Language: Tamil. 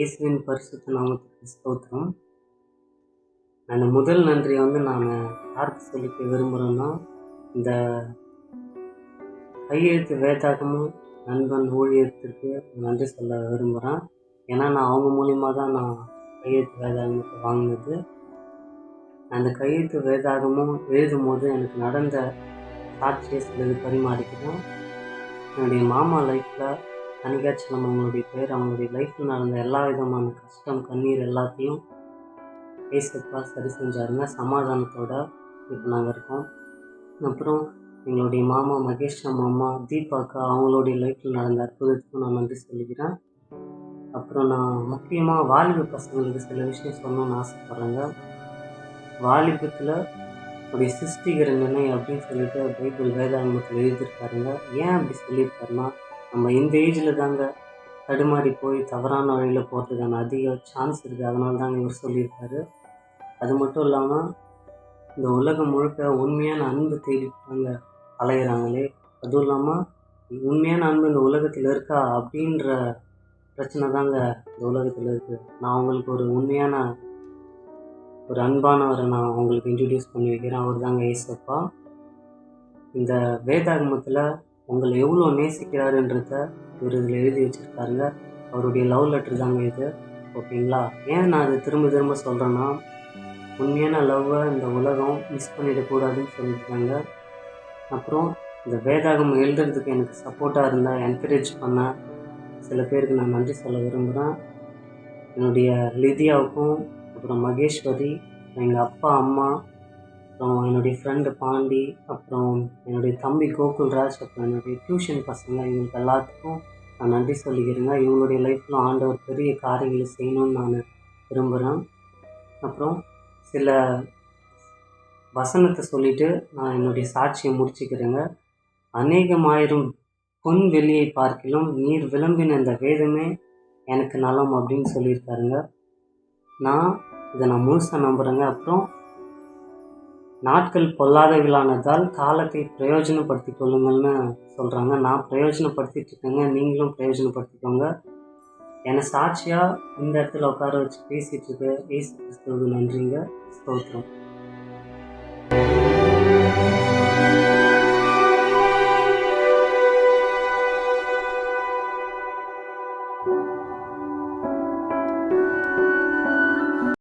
இயேசுவின் பரிசுத்த நாமத்துக்கு ஸ்தோத்திரம். அந்த முதல் நன்றியை வந்து நான் யாருக்கு சொல்லிக்க விரும்புகிறேன்னா இந்த கையெழுத்து வேதாகமும் நண்பன் ஊழியத்திற்கு நன்றி சொல்ல விரும்புகிறேன் ஏன்னா நான் அவங்க மூலியமாக தான் நான் கையெழுத்து வேதாகமத்தை வாங்கினது. அந்த கையெழுத்து வேதாகமும் எழுதும் போது எனக்கு நடந்த சாட்சியை சிலது பரிமாறிக்கிறேன். என்னுடைய மாமா லைஃப்பில் தனிகாட்சியம் அவங்களுடைய பேர் அவங்களுடைய லைஃப்பில் நடந்த எல்லா விதமான கஷ்டம் கண்ணீர் எல்லாத்தையும் ஏசப்பா சரி செஞ்சாருங்க. சமாதானத்தோட இப்போ நாங்கள் இருக்கோம். அப்புறம் எங்களுடைய மாமா மகேஷ் மாமா தீபாக்கா அவங்களுடைய லைஃப்பில் நடந்த அற்புதத்துக்கும் நான் நன்றி சொல்லிக்கிறேன். அப்புறம் நான் முக்கியமாக வாலிப பசங்களுக்கு சில விஷயம் சொல்லணும்னு ஆசைப்பட்றேங்க. வாலிபத்தில் அப்படி சிருஷ்டிகர அப்படின்னு சொல்லிட்டு பைபிள் வேதாங்கத்தில் எழுதியிருக்காருங்க. ஏன் அப்படி சொல்லியிருக்காருன்னா நம்ம இந்த ஏஜில் தாங்க தடுமாறி போய் தவறான வழியில் போகிறதுக்கான அதிக சான்ஸ் இருக்குது அதனால தாங்க இவர் சொல்லியிருக்காரு. அது மட்டும் இல்லாமல் இந்த உலகம் முழுக்க உண்மையான அன்பு தேடிட்டாங்க அலையிறாங்களே. அதுவும் இல்லாமல் உண்மையான அன்பு இந்த உலகத்தில் இருக்கா அப்படின்ற பிரச்சனை தாங்க இந்த உலகத்தில் இருக்குது நான் உங்களுக்கு ஒரு உண்மையான ஒரு அன்பானவரை நான் உங்களுக்கு இன்ட்ரடியூஸ் பண்ணி வைக்கிறேன். அவர் தாங்க ஏசப்பா. இந்த வேதாகமத்தில் உங்களை எவ்வளோ நேசிக்கிறாருன்றத இவர் இதில் எழுதி வச்சுருக்காருங்க. அவருடைய லவ் லெட்டர் தாங்க இது. ஓகேங்களா? ஏன் நான் அதை திரும்ப திரும்ப சொல்கிறேன்னா உண்மையான லவ்வை இந்த உலகம் மிஸ் பண்ணிடக்கூடாதுன்னு சொல்லியிருக்காங்க. அப்புறம் இந்த வேதாகம் எழுதுறதுக்கு எனக்கு சப்போர்ட்டாக இருந்தால் என்கரேஜ் பண்ண சில பேருக்கு நான் நன்றி சொல்ல விரும்புகிறேன் என்னுடைய லிதியாவுக்கும் அப்புறம் மகேஸ்வரி எங்கள் அப்பா அம்மா அப்புறம் என்னுடைய ஃப்ரெண்டு பாண்டி அப்புறம் என்னுடைய தம்பி கோகுல்ராஜ் அப்புறம் என்னுடைய டியூஷன் பசங்க இவங்களுக்கு எல்லாத்துக்கும் நான் நன்றி சொல்லிக்கிறேங்க. இவங்களுடைய லைஃப்பில் ஆண்டவர் பெரிய காரியங்களை செய்யணும்னு நான் விரும்புகிறேன் அப்புறம் சில வசனத்தை சொல்லிவிட்டு நான் என்னுடைய சாட்சியை முடிச்சுக்கிறேங்க. அநேகமாயிரம் பொன் வெளியை பார்க்கிலும் நீர் விளம்பின இந்த வேதமே எனக்கு நலம் அப்படின்னு சொல்லியிருக்காருங்க. நான் இதை நான் முழுசாக நம்புகிறேங்க அப்புறம் நாட்கள் பொல்லாதவிலானதால் காலத்தை பிரயோஜனப்படுத்தி கொள்ளுங்கள்னு சொல்கிறாங்க நான் பிரயோஜனப்படுத்திட்டு இருக்கேங்க. நீங்களும் பிரயோஜனப்படுத்திக்கோங்க. என்னை சாட்சியாக இந்த இடத்துல உட்கார வச்சு பேசிகிட்டு இருக்க ஏசு கிறிஸ்துவுக்கு நன்றிங்க. ஸ்தோத்திரம்.